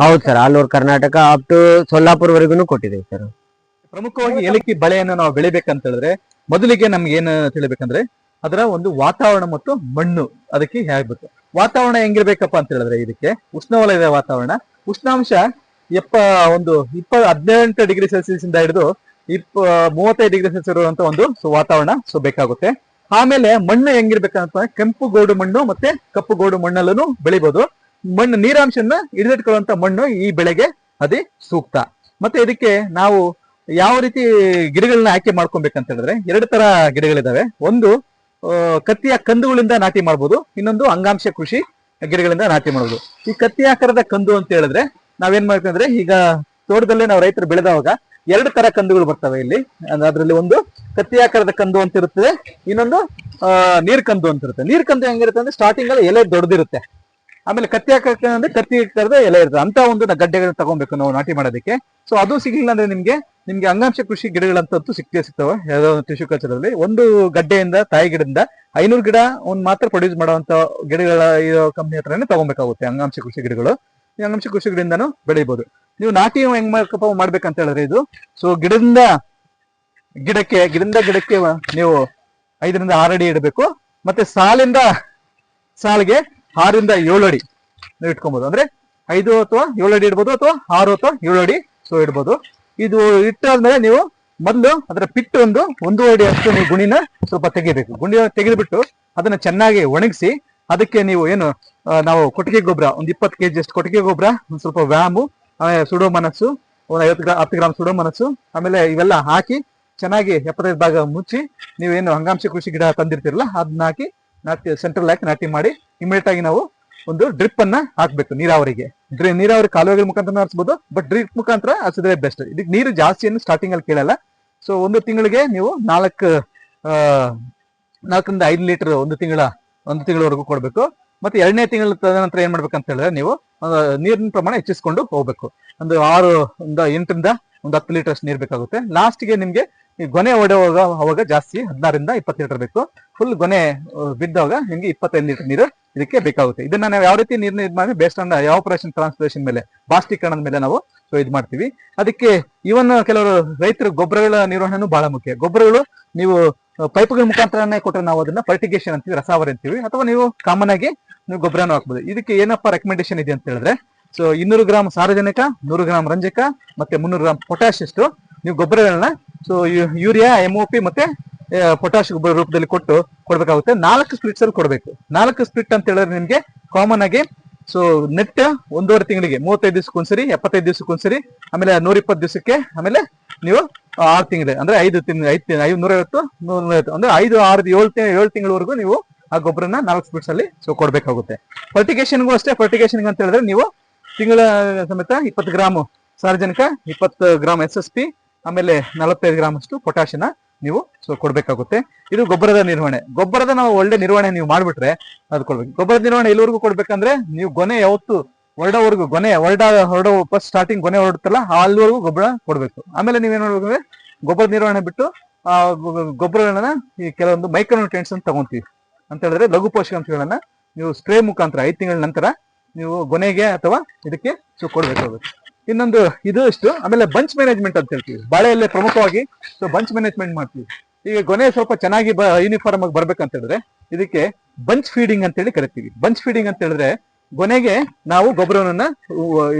ಹೌದು sir all over Karnataka up to Solapur ವರೆಗೂ ಕೊಟ್ಟಿದ್ದೀವಿ ಸರ್ ಪ್ರಮುಖವಾಗಿ ಏಲಕ್ಕಿ ಬಳೆಯನ್ನು ನಾವು ಬೆಳಿಬೇಕಂತ ಹೇಳಿದ್ರೆ ಮೊದಲಿಗೆ ನಮ್ಗೆ ಏನು ತಿಳಿಬೇಕಂದ್ರೆ ಅದರ ಒಂದು ವಾತಾವರಣ ಮತ್ತು ಮಣ್ಣು, ಅದಕ್ಕೆ ಹೇಳ್ಬೇಕು ವಾತಾವರಣ ಹೆಂಗಿರ್ಬೇಕಪ್ಪ ಅಂತ ಹೇಳಿದ್ರೆ ಇದಕ್ಕೆ ಉಷ್ಣವಲಯದ ವಾತಾವರಣ. ಉಷ್ಣಾಂಶ ಎಪ್ಪ ಒಂದು ಇಪ್ಪ ಹದಿನೆಂಟು ಡಿಗ್ರಿ ಸೆಲ್ಸಿಯಸ್ ಇಂದ ಹಿಡಿದು ಇಪ್ಪ ಮೂವತ್ತೈದು ಡಿಗ್ರಿ ಸೆಲ್ಸಿಯಸ್ ಇರುವಂತ ಒಂದು ಸೊ ವಾತಾವರಣ ಸೊ ಬೇಕಾಗುತ್ತೆ. ಆಮೇಲೆ ಮಣ್ಣು ಹೆಂಗಿರ್ಬೇಕಂತ ಕೆಂಪು ಗೋಡು ಮಣ್ಣು ಮತ್ತೆ ಕಪ್ಪು ಗೋಡು ಮಣ್ಣಲ್ಲೂ ಬೆಳಿಬಹುದು ಮಣ್ಣು ನೀರಾಂಶನ ಹಿಡಿದಿಟ್ಕೊಳ್ಳುವಂತ ಮಣ್ಣು ಈ ಬೆಳೆಗೆ ಅದೇ ಸೂಕ್ತ. ಮತ್ತೆ ಇದಕ್ಕೆ ನಾವು ಯಾವ ರೀತಿ ಗಿಡಗಳನ್ನ ಆಯ್ಕೆ ಮಾಡ್ಕೊಬೇಕಂತ ಹೇಳಿದ್ರೆ ಎರಡು ತರ ಗಿಡಗಳಿದಾವೆ. ಒಂದು ಕತ್ತಿಯ ಕಂದುಗಳಿಂದ ನಾಟಿ ಮಾಡ್ಬೋದು. ಇನ್ನೊಂದು ಅಂಗಾಂಶ ಕೃಷಿ ಗಿಡಗಳಿಂದ ನಾಟಿ ಮಾಡ್ಬೋದು. ಈ ಕತ್ತಿ ಆಕಾರದ ಕಂದು ಅಂತ ಹೇಳಿದ್ರೆ ನಾವೇನ್ ಮಾಡ್ಬೇಕಂದ್ರೆ ಈಗ ತೋಟದಲ್ಲೇ ನಾವು ರೈತರು ಬೆಳೆದವಾಗ ಎರಡು ತರ ಕಂದುಗಳು ಬರ್ತವೆ ಇಲ್ಲಿ. ಅದರಲ್ಲಿ ಒಂದು ಕತ್ತಿ ಆಕಾರದ ಕಂದು ಅಂತ ಇರುತ್ತದೆ. ಇನ್ನೊಂದು ನೀರ್ ಕಂದು ಅಂತ ಇರುತ್ತೆ. ನೀರ್ ಕಂದು ಹೆಂಗಿರುತ್ತೆ ಅಂದ್ರೆ ಸ್ಟಾರ್ಟಿಂಗ್ ಅಲ್ಲಿ ಎಲೆ ದೊಡ್ಡದಿರುತ್ತೆ. ಆಮೇಲೆ ಕತ್ತಿ ಆಕಾರದ ಅಂದ್ರೆ ಕತ್ತಿ ಎಲೆ ಇರುತ್ತೆ. ಅಂತ ಒಂದು ಗಡ್ಡೆಗಳನ್ನ ತಗೊಬೇಕು ನಾವು ನಾಟಿ ಮಾಡೋದಕ್ಕೆ. ಸೊ ಅದು ಸಿಗ್ಲಿಲ್ಲ ಅಂದ್ರೆ ನಿಮ್ಗೆ ನಿಮ್ಗೆ ಅಂಗಾಂಶ ಕೃಷಿ ಗಿಡಗಳಂತೂ ಸಿಕ್ಕೇ ಸಿಗ್ತವೆ. ಯಾವುದೋ ಒಂದು ಟಿಶ್ಯೂ ಕಲ್ಚರ್ ಅಲ್ಲಿ ಒಂದು ಗಡ್ಡೆಯಿಂದ ತಾಯಿ ಗಿಡದಿಂದ ಐನೂರು ಗಿಡ ಒಂದು ಮಾತ್ರ ಪ್ರೊಡ್ಯೂಸ್ ಮಾಡುವಂತ ಗಿಡಗಳ ಇರೋ ಕಂಪ್ನಿ ಹತ್ರನೇ ತಗೊಬೇಕಾಗುತ್ತೆ ಅಂಗಾಂಶ ಕೃಷಿ ಗಿಡಗಳು. ಈ ಅಂಗಾಂಶ ಕೃಷಿ ಗಿಡದಿಂದನೂ ಬೆಳಿಬಹುದು ನೀವು ನಾಟಿ ಹೆಂಗ್ ಮಾಡ್ಕಪ್ಪ ಮಾಡ್ಬೇಕಂತ ಹೇಳಿದ್ರೆ ಇದು ಸೊ ಗಿಡದಿಂದ ಗಿಡಕ್ಕೆ ಗಿಡದಿಂದ ಗಿಡಕ್ಕೆ ನೀವು ಐದರಿಂದ ಆರು ಅಡಿ ಇಡಬೇಕು. ಮತ್ತೆ ಸಾಲಿಂದ ಸಾಲಿಗೆ ಆರಿಂದ ಏಳು ಅಡಿ ನೀವು ಇಟ್ಕೊಬಹುದು ಅಂದ್ರೆ ಐದು ಅಥವಾ ಏಳು ಅಡಿ ಇಡ್ಬೋದು ಅಥವಾ ಆರು ಅಥವಾ ಏಳು ಅಡಿ ಸೊ ಇಡ್ಬೋದು. ಇದು ಇಟ್ಟಾದ್ಮೇಲೆ ನೀವು ಮೊದಲು ಅದರ ಪಿಟ್ಟು ಒಂದು ಒಂದು ಅಡಿ ಅಷ್ಟು ನೀವು ಗುಣಿನ ಸ್ವಲ್ಪ ತೆಗಿಬೇಕು. ಗುಣಿ ತೆಗೆದುಬಿಟ್ಟು ಅದನ್ನ ಚೆನ್ನಾಗಿ ಒಣಗಿಸಿ ಅದಕ್ಕೆ ನೀವು ಏನು ನಾವು ಕೊಟ್ಟಿಗೆ ಗೊಬ್ಬರ ಒಂದು ಇಪ್ಪತ್ತು ಕೆ ಜಿ ಅಷ್ಟು ಕೊಟ್ಟಿಗೆ ಗೊಬ್ಬರ, ಒಂದು ಸ್ವಲ್ಪ ವ್ಯಾಮು, ಆಮೇಲೆ ಸುಡೋ ಮನಸ್ಸು, ಒಂದು ಐವತ್ತು ಗ್ರಾಮ್ ಹತ್ತು ಗ್ರಾಮ್ ಸುಡೋ ಮನಸ್ಸು, ಆಮೇಲೆ ಇವೆಲ್ಲ ಹಾಕಿ ಚೆನ್ನಾಗಿ ಎಪ್ಪತ್ತೈದು ಭಾಗ ಮುಚ್ಚಿ ನೀವೇನು ಅಂಗಾಂಶ ಕೃಷಿ ಗಿಡ ತಂದಿರ್ತಿರಲ್ಲ ಅದನ್ನ ಹಾಕಿ ನಾಟಿ, ಸೆಂಟ್ರಲ್ ಹಾಕಿ ನಾಟಿ ಮಾಡಿ ಇಮಿಡಿಯೇಟ್ ಆಗಿ ನಾವು ಒಂದು ಡ್ರಿಪ್ ಅನ್ನ ಹಾಕ್ಬೇಕು ನೀರಾವರಿಗೆ. ಡ್ರಿ ನೀರಾವರಿ ಕಾಲುವೆಗಳ ಮುಖಾಂತರ ಹರಿಸಬಹುದು ಬಟ್ ಡ್ರಿಪ್ ಮುಖಾಂತರ ಹರಿಸಿದ್ರೆ ಬೆಸ್ಟ್ ಇದಕ್ಕೆ ನೀರು ಜಾಸ್ತಿ ಏನು ಸ್ಟಾರ್ಟಿಂಗ್ ಅಲ್ಲಿ ಕೇಳಲ್ಲ. ಸೊ ಒಂದು ತಿಂಗಳಿಗೆ ನೀವು ನಾಲ್ಕು ನಾಲ್ಕರಿಂದ ಐದು ಲೀಟರ್ ಒಂದು ತಿಂಗಳ, ಒಂದು ತಿಂಗಳವರೆಗೂ ಕೊಡಬೇಕು. ಮತ್ತೆ ಎರಡನೇ ತಿಂಗಳ ತದನಂತರ ಏನ್ ಮಾಡ್ಬೇಕಂತ ಹೇಳಿದ್ರೆ ನೀವು ನೀರಿನ ಪ್ರಮಾಣ ಹೆಚ್ಚಿಸ್ಕೊಂಡು ಹೋಗ್ಬೇಕು. ಒಂದು ಆರು ಒಂದು ಎಂಟರಿಂದ ಒಂದು ಹತ್ತು ಲೀಟರ್ ಅಷ್ಟು ನೀರ್ ಬೇಕಾಗುತ್ತೆ. ಲಾಸ್ಟ್ಗೆ ನಿಮ್ಗೆ ಈ ಗೊನೆ ಹೊಡೆಯುವಾಗ ಅವಾಗ ಜಾಸ್ತಿ ಹದಿನಾರಿಂದ ಇಪ್ಪತ್ತು ಲೀಟರ್ ಬೇಕು. ಫುಲ್ ಗೊನೆ ಬಿದ್ದಾಗ ನಿಮ್ಗೆ ಇಪ್ಪತ್ತೈದು ಲೀಟರ್ ನೀರು ಇದಕ್ಕೆ ಬೇಕಾಗುತ್ತೆ. ಇದನ್ನ ನಾವು ಯಾವ ರೀತಿ ನೀರ್ನ ಇದು ಮಾಡಿ ಬೇಸ್ಟ್ ಆನ್ ಆಪರೇಷನ್ ಟ್ರಾನ್ಸ್ಪಿರೇಷನ್ ಮೇಲೆ, ಬಾಷ್ಪೀಕರಣದ ಮೇಲೆ ನಾವು, ಸೊ, ಇದು ಮಾಡ್ತೀವಿ. ಅದಕ್ಕೆ ಇವನ್ ಕೆಲವರು ರೈತರು ಗೊಬ್ಬರಗಳ ನಿರ್ವಹಣೆನೂ ಬಹಳ ಮುಖ್ಯ. ಗೊಬ್ಬರಗಳು ನೀವು ಪೈಪ್ಗಳ ಮುಖಾಂತರನೇ ಕೊಟ್ಟರೆ ನಾವು ಅದನ್ನ ಫರ್ಟಿಗೇಷನ್ ಅಂತೀವಿ, ರಸಾವರಿ ಅಂತೀವಿ, ಅಥವಾ ನೀವು ಕಾಮನ್ ಆಗಿ ನೀವು ಗೊಬ್ಬರನೂ ಹಾಕ್ಬೋದು. ಇದಕ್ಕೆ ಏನಪ್ಪ ರೆಕಮೆಂಡೇಶನ್ ಇದೆ ಅಂತ ಹೇಳಿದ್ರೆ, ಸೊ, ಇನ್ನೂರು ಗ್ರಾಮ್ ಸಾರಜನಕ, ನೂರು ಗ್ರಾಮ್ ರಂಜಕ, ಮತ್ತೆ ಮುನ್ನೂರು ಗ್ರಾಮ್ ಪೊಟ್ಯಾಶ್ ಅಷ್ಟು ನೀವು ಗೊಬ್ಬರಗಳನ್ನ so urea M O P ಮತ್ತೆ ಪೊಟ್ಯಾಶ್ ಗೊಬ್ಬರ ರೂಪದಲ್ಲಿ ಕೊಟ್ಟು ಕೊಡ್ಬೇಕಾಗುತ್ತೆ. ನಾಲ್ಕು ಸ್ಪ್ಲಿಟ್ಸ್ ಅಲ್ಲಿ ಕೊಡಬೇಕು. ನಾಲ್ಕು ಸ್ಪ್ಲಿಟ್ ಅಂತ ಹೇಳಿದ್ರೆ ನಿಮ್ಗೆ ಕಾಮನ್ ಆಗಿ ಸೊ ನೆಟ್ ಒಂದೂವರೆ ತಿಂಗಳಿಗೆ, ಮೂವತ್ತೈದು ದಿವಸಕ್ಕೊಂದ್ಸರಿ ಎಪ್ಪತ್ತೈದು ದಿವಸಕ್ಕೊಂದ್ಸರಿ ಆಮೇಲೆ ನೂರ ಇಪ್ಪತ್ತು ದಿವಸಕ್ಕೆ, ಆಮೇಲೆ ನೀವು ಆರು ತಿಂಗಳು ಅಂದ್ರೆ ಐದು ತಿಂಗಳು ಐದು ತಿಂಗಳು ಐದು ನೂರೈವತ್ತು ನೂರೈವತ್ತು. ಅಂದ್ರೆ ಐದು, ಆರು, ಏಳು ತಿಂಗಳು ಏಳು ತಿಂಗಳವರೆಗೂ ನೀವು ಆ ಗೊಬ್ಬರನ ನಾಲ್ಕು ಸ್ಪ್ಲಿಟ್ಸ್ ಅಲ್ಲಿ ಸೊ ಕೊಡಬೇಕಾಗುತ್ತೆ. ಫರ್ಟಿಗೇಷನ್ಗೂ ಅಷ್ಟೇ ಫರ್ಟಿಗೇಷನ್ ಅಂತ ಹೇಳಿದ್ರೆ ನೀವು ತಿಂಗಳ ಸಮೇತ ಇಪ್ಪತ್ತು ಗ್ರಾಮ್ ಸಾರ್ವಜನಿಕ ಇಪ್ಪತ್ತು ಗ್ರಾಮ್ ಎಸ್ ಎಸ್ ಪಿ ಆಮೇಲೆ ನಲವತ್ತೈದು ಗ್ರಾಮ್ ಅಷ್ಟು ನೀವು ಸೊ ಕೊಡ್ಬೇಕಾಗುತ್ತೆ. ಇದು ಗೊಬ್ಬರದ ನಿರ್ವಹಣೆ. ಗೊಬ್ಬರದ ನಾವು ಒಳ್ಳೆ ನಿರ್ವಹಣೆ ನೀವು ಮಾಡ್ಬಿಟ್ರೆ ಅದು ಕೊಡ್ಬೇಕು. ಗೊಬ್ಬರದ ನಿರ್ವಹಣೆ ಎಲ್ಲಿವರೆಗೂ ಕೊಡ್ಬೇಕಂದ್ರೆ ನೀವು ಗೊನೆ ಯಾವತ್ತು ಹೊರಡೋವರೆಗೂ, ಗೊನೆ ಹೊರಡ, ಹೊರಡೋ ಫಸ್ಟ್ ಸ್ಟಾರ್ಟಿಂಗ್ ಗೊನೆ ಹೊರಡುತ್ತಲ್ಲ ಅಲ್ಲಿವರೆಗೂ ಗೊಬ್ಬರ ಕೊಡ್ಬೇಕು. ಆಮೇಲೆ ನೀವೇನ್ ಮಾಡ್ಬೇಕಂದ್ರೆ ಗೊಬ್ಬರದ ನಿರ್ವಹಣೆ ಬಿಟ್ಟು, ಆ ಗೊಬ್ಬರಗಳನ್ನ ಈ ಕೆಲವೊಂದು ಮೈಕ್ರೋನ್ಯೂಟ್ರಿಯೆಂಟ್ಸ್ ಅಂತ ತಗೊಂತೀವಿ. ಅಂತ ಹೇಳಿದ್ರೆ ಲಘು ಪೋಷಕಾಂಶಗಳನ್ನ ನೀವು ಸ್ಪ್ರೇ ಮುಖಾಂತರ ಐದು ತಿಂಗಳ ನಂತರ ನೀವು ಗೊನೆಗೆ ಅಥವಾ ಇದಕ್ಕೆ ಕೊಡ್ಬೇಕಾಗುತ್ತೆ. ಇನ್ನೊಂದು ಇದು ಇಷ್ಟು. ಆಮೇಲೆ ಬಂಚ್ ಮ್ಯಾನೇಜ್ಮೆಂಟ್ ಅಂತ ಹೇಳ್ತೀವಿ. ಬಾಳೆಯಲ್ಲೇ ಪ್ರಮುಖವಾಗಿ ಸೊ ಬಂಚ್ ಮ್ಯಾನೇಜ್ಮೆಂಟ್ ಮಾಡ್ತೀವಿ. ಈಗ ಗೊನೆ ಸ್ವಲ್ಪ ಚೆನ್ನಾಗಿ ಯೂನಿಫಾರ್ಮ್ ಆಗಿ ಬರ್ಬೇಕಂತ ಹೇಳಿದ್ರೆ ಇದಕ್ಕೆ ಬಂಚ್ ಫೀಡಿಂಗ್ ಅಂತ ಹೇಳಿ ಕರಿತೀವಿ. ಬಂಚ್ ಫೀಡಿಂಗ್ ಅಂತ ಹೇಳಿದ್ರೆ ಗೊನೆಗೆ ನಾವು ಗೊಬ್ಬರವನ್ನ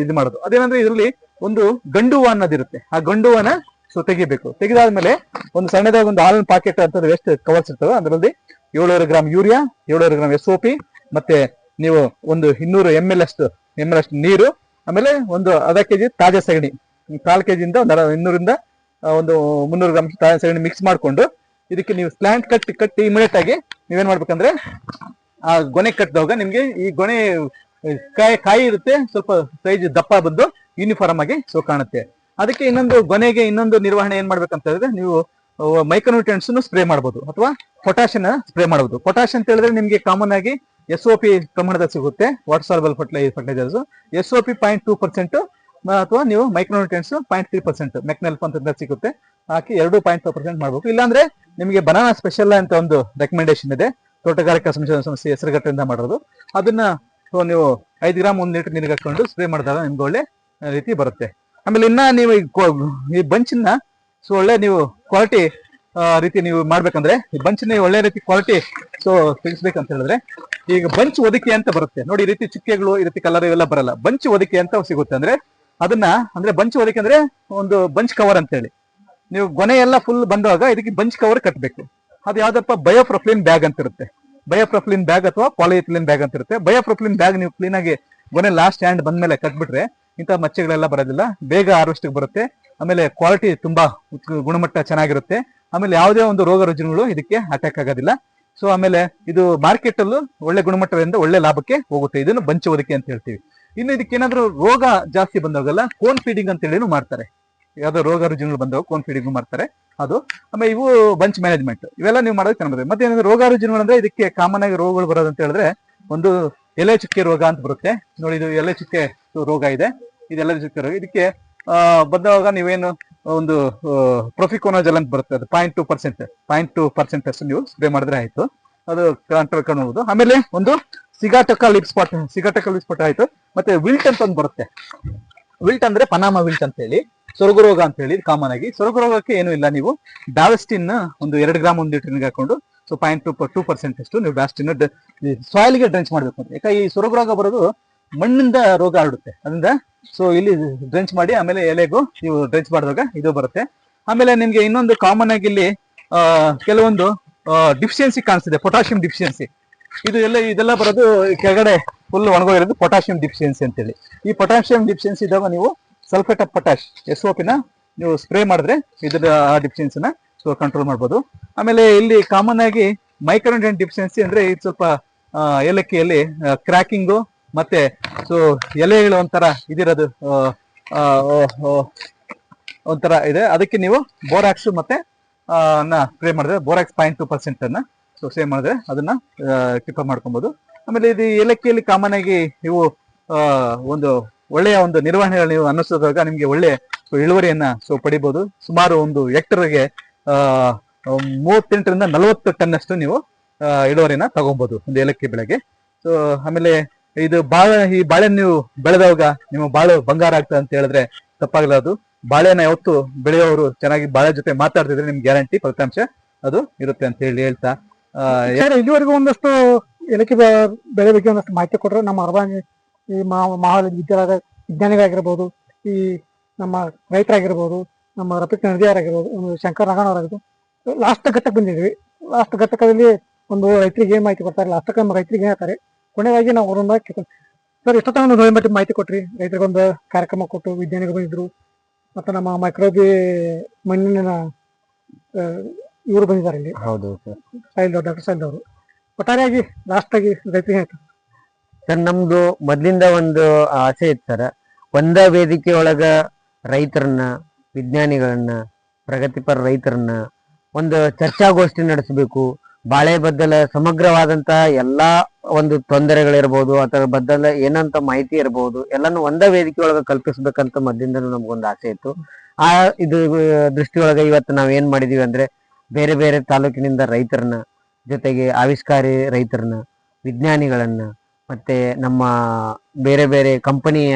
ಇದು ಮಾಡೋದು. ಅದೇನಂದ್ರೆ ಇದರಲ್ಲಿ ಒಂದು ಗಂಡು ಹೂವು ಅನ್ನೋದಿರುತ್ತೆ ಆ ಗಂಡು ಹೂವನ್ನ ಸೊ ತೆಗಿಬೇಕು. ತೆಗೆದಾದ್ಮೇಲೆ ಒಂದು ಸಣ್ಣದಾಗಿ ಒಂದು ಹಾಲಿನ ಪಾಕೆಟ್ ಅಂತ ಎಷ್ಟು ಕವರ್ಸ್ ಇರ್ತವೆ ಅದರಲ್ಲಿ ಏಳುವರೆ ಗ್ರಾಮ್ ಯೂರಿಯಾ ಏಳುವರೆ ಗ್ರಾಮ್ ಎಸ್ ಪಿ ಮತ್ತೆ ನೀವು ಒಂದು ಇನ್ನೂರು ಎಂ ಎಲ್ ಅಷ್ಟು ಎಂ ಎಲ್ ಅಷ್ಟು ನೀರು ಆಮೇಲೆ ಒಂದು ಅರ್ಧ ಕೆಜಿ ತಾಜಾ ಸಗಣಿ ಕಾಲ್ ಕೆಜಿಯಿಂದ ಒಂದು ಅರ- ಇನ್ನೂರಿಂದ ಒಂದು ಮುನ್ನೂರು ಗ್ರಾಮ್ ತಾಜಾ ಸಗಣಿ ಮಿಕ್ಸ್ ಮಾಡ್ಕೊಂಡು ಇದಕ್ಕೆ ನೀವು ಸ್ಲ್ಯಾಂಟ್ ಕಟ್ಟಿ ಕಟ್ಟಿ ಇಮಿಡಿಯೇಟ್ ಆಗಿ ನೀವೇನ್ ಮಾಡ್ಬೇಕಂದ್ರೆ ಆ ಗೊನೆ ಕಟ್ಟಿದಾಗ ನಿಮ್ಗೆ ಈ ಗೊನೆ ಕಾಯಿ ಕಾಯಿ ಇರುತ್ತೆ, ಸ್ವಲ್ಪ ಸೈಜ್ ದಪ್ಪ ಬಂದು ಯೂನಿಫಾರ್ಮ್ ಆಗಿ ಸೊ ಕಾಣುತ್ತೆ. ಅದಕ್ಕೆ ಇನ್ನೊಂದು ಗೊನೆಗೆ ಇನ್ನೊಂದು ನಿರ್ವಹಣೆ ಏನ್ ಮಾಡ್ಬೇಕಂತ ಹೇಳಿದ್ರೆ ನೀವು ಮೈಕ್ರೋನ್ಯೂಟ್ರಿಯನ್ಸ್ ಸ್ಪ್ರೇ ಮಾಡಬಹುದು ಅಥವಾ ಪೊಟ್ಯಾಷಿಯನ್ ಸ್ಪ್ರೇ ಮಾಡಬಹುದು ಪೊಟಾಷ್ ಅಂತ ಹೇಳಿದ್ರೆ ನಿಮ್ಗೆ ಕಾಮನ್ ಆಗಿ ಎಸ್ ಒ ಪಿ ಪ್ರಮಾಣದಲ್ಲಿ ಸಿಗುತ್ತೆ. Water soluble fertilizers S O P point two percent ಅಥವಾ ನೀವು ಮೈಕ್ರೋನ್ಯೂಟ್ರಿಯೆಂಟ್ಸ್ ಪಾಯಿಂಟ್ ತ್ರೀ ಪರ್ಸೆಂಟ್ ಮೆಕ್ನೆಲ್ಪ್ ಅಂತ ಸಿಗುತ್ತೆ. ಹಾಕಿ ಎರಡು ಪಾಯಿಂಟ್ ಫೈವ್ ಪರ್ಸೆಂಟ್ ಮಾಡಬೇಕು. ಇಲ್ಲಾಂದ್ರೆ ನಿಮಗೆ ಬನಾನಾ ಸ್ಪೆಷಲ್ ಅಂತ ಒಂದು ರೆಕಮೆಂಡೇಶನ್ ಇದೆ. ತೋಟಗಾರಿಕಾ ಸಂಶೋಧನಾ ಸಂಸ್ಥೆ ಹೆಸರುಗಟ್ಟೆಯಿಂದ ಮಾಡೋದು ಅದನ್ನ ನೀವು ಐದು ಗ್ರಾಮ್ ಒಂದು ಲೀಟರ್ ನೀರಿಗೆ ಹಾಕೊಂಡು ಸ್ಪ್ರೇ ಮಾಡಿದಾಗ ನಿಮ್ಗೆ ಒಳ್ಳೆ ರೀತಿ ಬರುತ್ತೆ. ಆಮೇಲೆ ಇನ್ನ ನೀವು ಈ ಬಂಚನ್ನ ಸೊ ಒಳ್ಳೆ ನೀವು ಕ್ವಾಲಿಟಿ ರೀತಿ ನೀವು ಮಾಡ್ಬೇಕಂದ್ರೆ ಈ ಬಂಚ್ನ ಒಳ್ಳೆ ರೀತಿ ಕ್ವಾಲಿಟಿ ಸೊ ತಿಳಿಸ್ಬೇಕಂತ ಹೇಳಿದ್ರೆ, ಈಗ ಬಂಚ್ ಒದಕೆ ಅಂತ ಬರುತ್ತೆ. ನೋಡಿ, ಈ ರೀತಿ ಚುಕ್ಕೆಗಳು, ಈ ರೀತಿ ಕಲರ್ ಇವೆಲ್ಲ ಬರಲ್ಲ. ಬಂಚ್ ಒದಕೆ ಅಂತ ಸಿಗುತ್ತೆ. ಅಂದ್ರೆ ಅದನ್ನ, ಅಂದ್ರೆ ಬಂಚ್ ಒದಕೆ ಅಂದ್ರೆ ಒಂದು ಬಂಚ್ ಕವರ್ ಅಂತ ಹೇಳಿ ನೀವು ಗೊನೆ ಎಲ್ಲ ಫುಲ್ ಬಂದಾಗ ಇದಕ್ಕೆ ಬಂಚ್ ಕವರ್ ಕಟ್ಟಬೇಕು ಅದು ಯಾವ್ದಪ್ಪ? ಬಯೋಪ್ರೊಫ್ಲಿನ್ ಬ್ಯಾಗ್ ಅಂತ ಇರುತ್ತೆ ಬಯೋಪ್ರೊಫ್ಲಿನ್ ಬ್ಯಾಗ್ ಅಥವಾ ಪಾಲಿಎಥಿಲಿನ್ ಬ್ಯಾಗ್ ಅಂತ ಇರುತ್ತೆ ಬಯೋಪ್ರೊಫ್ಲಿನ್ ಬ್ಯಾಗ್ ನೀವು ಕ್ಲೀನ್ ಆಗಿ ಗೊನೆ ಲಾಸ್ಟ್ ಹ್ಯಾಂಡ್ ಬಂದ್ಮೇಲೆ ಕಟ್ಬಿಟ್ರೆ ಇಂಥ ಮಚ್ಚೆಗಳೆಲ್ಲ ಬರೋದಿಲ್ಲ. ಬೇಗ ಹಾರ್ವೆಸ್ಟ್ ಬರುತ್ತೆ. ಆಮೇಲೆ ಕ್ವಾಲಿಟಿ ತುಂಬಾ ಗುಣಮಟ್ಟ ಚೆನ್ನಾಗಿರುತ್ತೆ. ಆಮೇಲೆ ಯಾವುದೇ ಒಂದು ರೋಗ ರುಜಿನಗಳು ಇದಕ್ಕೆ ಅಟ್ಯಾಕ್ ಆಗೋದಿಲ್ಲ. ಸೊ ಆಮೇಲೆ ಇದು ಮಾರ್ಕೆಟ್ ಅಲ್ಲೂ ಒಳ್ಳೆ ಗುಣಮಟ್ಟದಿಂದ ಒಳ್ಳೆ ಲಾಭಕ್ಕೆ ಹೋಗುತ್ತೆ. ಇದನ್ನು ಬಂಚುವುದಕ್ಕೆ ಅಂತ ಹೇಳ್ತೀವಿ. ಇನ್ನು ಇದಕ್ಕೆ ಏನಾದ್ರು ರೋಗ ಜಾಸ್ತಿ ಬಂದಾಗಲ್ಲ ಕೋನ್ ಫೀಡಿಂಗ್ ಅಂತ ಹೇಳಿನೂ ಮಾಡ್ತಾರೆ. ಯಾವ್ದೋ ರೋಗ ರುಜಿನಗಳು ಬಂದಾಗ ಕೋನ್ ಫೀಡಿಂಗ್ ಮಾಡ್ತಾರೆ. ಅದು ಆಮೇಲೆ ಇವು ಬಂಚ್ ಮ್ಯಾನೇಜ್ಮೆಂಟ್ ಇವೆಲ್ಲ ನೀವು ಮಾಡೋದಕ್ಕೆ ಕಾಣಬಹುದು ಮತ್ತೆ ಏನಂದ್ರೆ ರೋಗ ರುಜಿನಗಳು ಅಂದ್ರೆ ಇದಕ್ಕೆ ಕಾಮನ್ ಆಗಿ ರೋಗಗಳು ಬರೋದು ಅಂತ ಹೇಳಿದ್ರೆ ಒಂದು ಎಲೆ ಚುಕ್ಕೆ ರೋಗ ಅಂತ ಬರುತ್ತೆ. ನೋಡಿ, ಇದು ಎಲೆ ಚುಕ್ಕೆ ರೋಗ ಇದೆ. ಇದೆಲ್ಲ ಚುಕ್ಕೆ ರೋಗ. ಇದಕ್ಕೆ ಬಂದಾಗ ನೀವೇನು ಒಂದು ಪ್ರೊಫಿಕೋನಜಲ್ ಅಂತ ಬರುತ್ತೆ. ಅದು point two percent point two percent ಅಷ್ಟು ನೀವು ಸ್ಪ್ರೇ ಮಾಡಿದ್ರೆ ಆಯ್ತು. ಅದು ಕಾಣಬಹುದು ಆಮೇಲೆ ಒಂದು sigatoka leaf spot sigatoka leaf spot ಆಯ್ತು. ಮತ್ತೆ ವಿಲ್ಟ್ ಅಂತ ಒಂದು ಬರುತ್ತೆ. ವಿಲ್ಟ್ ಅಂದ್ರೆ ಪನಾಮ ವಿಲ್ಟ್ ಅಂತ ಹೇಳಿ, ಸೊರಗು ರೋಗ ಅಂತ ಹೇಳಿ ಕಾಮನ್ ಆಗಿ. ಸೊರಗು ರೋಗಕ್ಕೆ ಏನು ಇಲ್ಲ ನೀವು ಡಾವೆಸ್ಟಿನ್ ಒಂದು ಎರಡು ಗ್ರಾಮ್ ಒಂದು ಲೀಟರ್ಗೆ ಹಾಕೊಂಡು so point two two percent ಅಷ್ಟು ನೀವು ಬ್ಯಾಸ್ಟಿನ್ ಸಾಯಿಲ್ಗೆ ಡ್ರೆಂಚ್ ಮಾಡಬೇಕು ಅಂತ. ಯಾಕೆ ಈ ಸೊರಗು ರೋಗ ಬರೋದು ಮಣ್ಣಿಂದ ರೋಗ ಹರಡುತ್ತೆ ಅದರಿಂದ ಸೊ ಇಲ್ಲಿ ಡ್ರೆಂಚ್ ಮಾಡಿ, ಆಮೇಲೆ ಎಲೆಗೂ ನೀವು ಡ್ರೆಂಚ್ ಮಾಡಿದಾಗ ಇದು ಬರುತ್ತೆ. ಆಮೇಲೆ ನಿಮ್ಗೆ ಇನ್ನೊಂದು ಕಾಮನ್ ಆಗಿ ಇಲ್ಲಿ ಕೆಲವೊಂದು ಡಿಫಿಷಿಯನ್ಸಿ ಕಾಣಿಸ್ತಿದೆ ಪೊಟ್ಯಾಷಿಯಂ ಡಿಫಿಷಿಯನ್ಸಿ ಇದು ಎಲ್ಲ, ಇದೆಲ್ಲ ಬರೋದು ಕೆಳಗಡೆ ಫುಲ್ ಒಣಗೋಗಿರೋದು ಪೊಟ್ಯಾಷಿಯಂ ಡಿಫಿಷಿಯನ್ಸಿ ಅಂತೇಳಿ. ಈ ಪೊಟ್ಯಾಷಿಯಂ ಡಿಫಿಷಿಯನ್ಸಿ ಇದ್ದಾಗ ನೀವು ಸಲ್ಫೇಟ್ ಆಫ್ ಪೊಟ್ಯಾಶ್ ಎಸ್ ಪಿನ ನೀವು ಸ್ಪ್ರೇ ಮಾಡಿದ್ರೆ ಇದರ, ಆ ಡಿಫಿಷಿಯನ್ಸಿನ ಸೊ ಕಂಟ್ರೋಲ್ ಮಾಡ್ಬೋದು. ಆಮೇಲೆ ಇಲ್ಲಿ ಕಾಮನ್ ಆಗಿ ಮೈಕ್ರೋನ್ಯೂಟ್ರಿಯನ್ ಡಿಫಿಷಿಯನ್ಸಿ ಅಂದ್ರೆ ಇದು ಸ್ವಲ್ಪ ಏಲಕ್ಕಿಯಲ್ಲಿ ಕ್ರ್ಯಾಕಿಂಗು ಮತ್ತೆ ಸೊ ಎಲೆಗಳು ಒಂಥರ ಇದಿರೋದು ಒಂಥರ ಇದೆ. ಅದಕ್ಕೆ ನೀವು ಬೋರಾಕ್ಸ್ ಮತ್ತೆ ಸ್ಪ್ರೇ ಮಾಡಿದ್ರೆ ಬೋರಾಕ್ಸ್ ಪಾಯಿಂಟ್ ಟು ಪರ್ಸೆಂಟ್ ಅನ್ನ ಸೊ ಸೇವ್ ಮಾಡಿದ್ರೆ ಅದನ್ನ ಕಿಪ್ಪ ಮಾಡ್ಕೊಬಹುದು ಆಮೇಲೆ ಇದು ಏಲಕ್ಕಿಯಲ್ಲಿ ಕಾಮನ್ ಆಗಿ ಆ, ಒಂದು ಒಳ್ಳೆಯ ಒಂದು ನಿರ್ವಹಣೆ ನೀವು ಅನ್ನಿಸಿದಾಗ ನಿಮ್ಗೆ ಒಳ್ಳೆ ಇಳುವರಿಯನ್ನ ಸೊ ಪಡಿಬಹುದು ಸುಮಾರು ಒಂದು ಹೆಕ್ಟರ್ಗೆ ಮೂವತ್ತೆಂಟರಿಂದ ನಲವತ್ತು ಟನ್ ಅಷ್ಟು ನೀವು ಇಳುವರಿನ ತಗೊಬಹುದು ಒಂದು ಏಲಕ್ಕಿ ಬೆಳೆಗೆ. ಸೊ ಆಮೇಲೆ ಇದು ಬಾಳೆ, ಈ ಬಾಳೆ ನೀವು ಬೆಳೆದವಾಗ ನಿಮ್ಮ ಬಾಳೆ ಬಂಗಾರ ಆಗ್ತದೆ ಅಂತ ಹೇಳಿದ್ರೆ ತಪ್ಪಾಗಲಾರದು ಬಾಳೆನ ಯಾವತ್ತು ಬೆಳೆಯೋರು ಚೆನ್ನಾಗಿ ಬಾಳೆ ಜೊತೆ ಮಾತಾಡ್ತಿದ್ರೆ ನಿಮ್ಗೆ ಗ್ಯಾರಂಟಿ ಫಲಿತಾಂಶ ಅದು ಇರುತ್ತೆ ಅಂತ ಹೇಳಿ ಹೇಳ್ತಾ. ಇಲ್ಲಿವರೆಗೂ ಒಂದಷ್ಟು ಏಲಕ್ಕಿ ಬೆಳೆ ಬಗ್ಗೆ ಒಂದಷ್ಟು ಮಾಹಿತಿ ಕೊಟ್ಟರೆ ನಮ್ಮ ಅರ್ಬಾನ್, ಈ ಮಹಾಲ ವಿದ್ಯಾಲಯದ ವಿಜ್ಞಾನಿಗಳಾಗಿರ್ಬೋದು, ಈ ನಮ್ಮ ರೈತರಾಗಿರ್ಬೋದು, ನಮ್ಮ ರಫೀಕ್ ನದಿಯಾರಾಗಿರ್ಬೋದು ಶಂಕರ್ ನಾಗಣ್ಣವರಾಗಿರ್ಬೋದು ಲಾಸ್ಟ್ ಘಟ್ಟಕ್ಕೆ ಬಂದಿದ್ವಿ ಲಾಸ್ಟ್ ಘಟ್ಟಕದಲ್ಲಿ ಒಂದು ರೈತರಿಗೆ ಏನ್ ಮಾಹಿತಿ ಕೊಡ್ತಾರೆ? ಲಾಸ್ಟ್ ನಮ್ಮ ರೈತರಿಗೆ ಹೇಳ್ತಾರೆ? ಕೊನೆಯದಾಗಿ ನಾವು ಅವರನ್ನ ಸರ್ ಎಷ್ಟೊತ್ತ ಒಂದು ನೋಡಿ ಮತ್ತೆ ಮಾಹಿತಿ ಕೊಟ್ರಿ? ರೈತರಿಗೊಂದು ಕಾರ್ಯಕ್ರಮ ಕೊಟ್ಟು ವಿಜ್ಞಾನಿಗಳು ಬಂದಿದ್ರು ಮತ್ತು ನಮ್ಮ ಮೈಕ್ರೋಬಿ ಮಣ್ಣಿನ ಇವರು ಬಂದಿದ್ದಾರೆ ಇಲ್ಲಿ. ಹೌದು ಸರ್. ಸೈಲ್ ಡಾಕ್ಟರ್ ಸೈಲ್ ಅವರು. ಒಟ್ಟಾರೆಯಾಗಿ ಲಾಸ್ಟ್ ಆಗಿ ರೈತರಿಗೆ ಹೇಳ್ತಾರೆ ಸರ್ ನಮ್ದು ಮೊದ್ಲಿಂದ ಒಂದು ಆಸೆ ಇತ್ತು ಸರ್. ಒಂದ ವೇದಿಕೆ ಒಳಗ ರೈತರನ್ನ ವಿಜ್ಞಾನಿಗಳನ್ನ ಪ್ರಗತಿಪರ ರೈತರನ್ನ ಒಂದು ಚರ್ಚಾಗೋಷ್ಠಿ ನಡೆಸಬೇಕು ಬಾಳೆ ಬದ್ದಲ ಸಮಗ್ರವಾದಂತಹ ಎಲ್ಲಾ ಒಂದು ತೊಂದರೆಗಳಿರ್ಬೋದು ಅದರ ಬದ್ದಲ ಏನಂತ ಮಾಹಿತಿ ಇರಬಹುದು ಎಲ್ಲಾನು ಒಂದ ವೇದಿಕೆ ಒಳಗೆ ಕಲ್ಪಿಸ್ಬೇಕಂತ ಮೊದ್ಲಿಂದನೂ ನಮ್ಗೊಂದು ಆಸೆ ಇತ್ತು. ಆ ಇದು ದೃಷ್ಟಿಯೊಳಗೆ ಇವತ್ತು ನಾವ್ ಏನ್ ಮಾಡಿದೀವಿ ಅಂದ್ರೆ, ಬೇರೆ ಬೇರೆ ತಾಲೂಕಿನಿಂದ ರೈತರನ್ನ, ಜೊತೆಗೆ ಆವಿಷ್ಕಾರಿ ರೈತರನ್ನ, ವಿಜ್ಞಾನಿಗಳನ್ನ, ಮತ್ತೆ ನಮ್ಮ ಬೇರೆ ಬೇರೆ ಕಂಪನಿಯ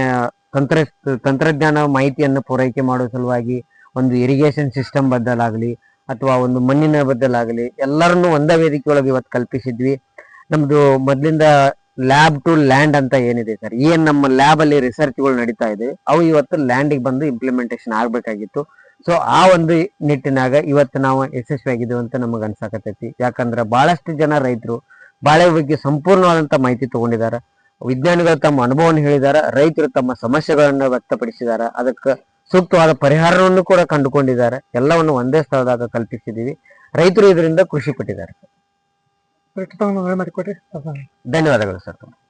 ತಂತ್ರ, ತಂತ್ರಜ್ಞಾನ ಮಾಹಿತಿಯನ್ನು ಪೂರೈಕೆ ಮಾಡುವ ಸಲುವಾಗಿ ಒಂದು ಇರಿಗೇಷನ್ ಸಿಸ್ಟಮ್ ಬದಲಾಗಲಿ ಅಥವಾ ಒಂದು ಮಣ್ಣಿನ ಬದಲಾಗಲಿ, ಎಲ್ಲರನ್ನು ಒಂದೇ ವೇದಿಕೆ ಒಳಗೆ ಇವತ್ತು ಕಲ್ಪಿಸಿದ್ವಿ. ನಮ್ದು ಮೊದಲಿಂದ ಲ್ಯಾಬ್ ಟು ಲ್ಯಾಂಡ್ ಅಂತ ಏನಿದೆ ಸರ್? ಏನ್ ನಮ್ಮ ಲ್ಯಾಬ್ ಅಲ್ಲಿ ರಿಸರ್ಚ್ಗಳು ನಡೀತಾ ಇದೆ, ಅವು ಇವತ್ತು ಲ್ಯಾಂಡಿಗೆ ಬಂದು ಇಂಪ್ಲಿಮೆಂಟೇಷನ್ ಆಗ್ಬೇಕಾಗಿತ್ತು. ಸೊ ಆ ಒಂದು ನಿಟ್ಟಿನಾಗ ಇವತ್ತು ನಾವು ಯಶಸ್ವಿಯಾಗಿದ್ದೇವೆ ಅಂತ ನಮಗೆ ಅನ್ಸಾಕತೈತಿ ಯಾಕಂದ್ರ ಬಹಳಷ್ಟು ಜನ ರೈತರು ಬಾಳೆ ಬಗ್ಗೆ ಸಂಪೂರ್ಣವಾದಂತ ಮಾಹಿತಿ ತಗೊಂಡಿದ್ದಾರೆ ವಿಜ್ಞಾನಿಗಳು ತಮ್ಮ ಅನುಭವವನ್ನು ಹೇಳಿದಾರ, ರೈತರು ತಮ್ಮ ಸಮಸ್ಯೆಗಳನ್ನು ವ್ಯಕ್ತಪಡಿಸಿದಾರ. ಅದಕ್ಕೆ ಸೂಕ್ತವಾದ ಪರಿಹಾರವನ್ನು ಕೂಡ ಕಂಡುಕೊಂಡಿದ್ದಾರೆ. ಎಲ್ಲವನ್ನು ಒಂದೇ ಸ್ಥಳದಾಗ ಕಲ್ಪಿಸಿದೀವಿ ರೈತರು ಇದರಿಂದ ಖುಷಿ ಪಟ್ಟಿದ್ದಾರೆ. ಧನ್ಯವಾದಗಳು ಸರ್.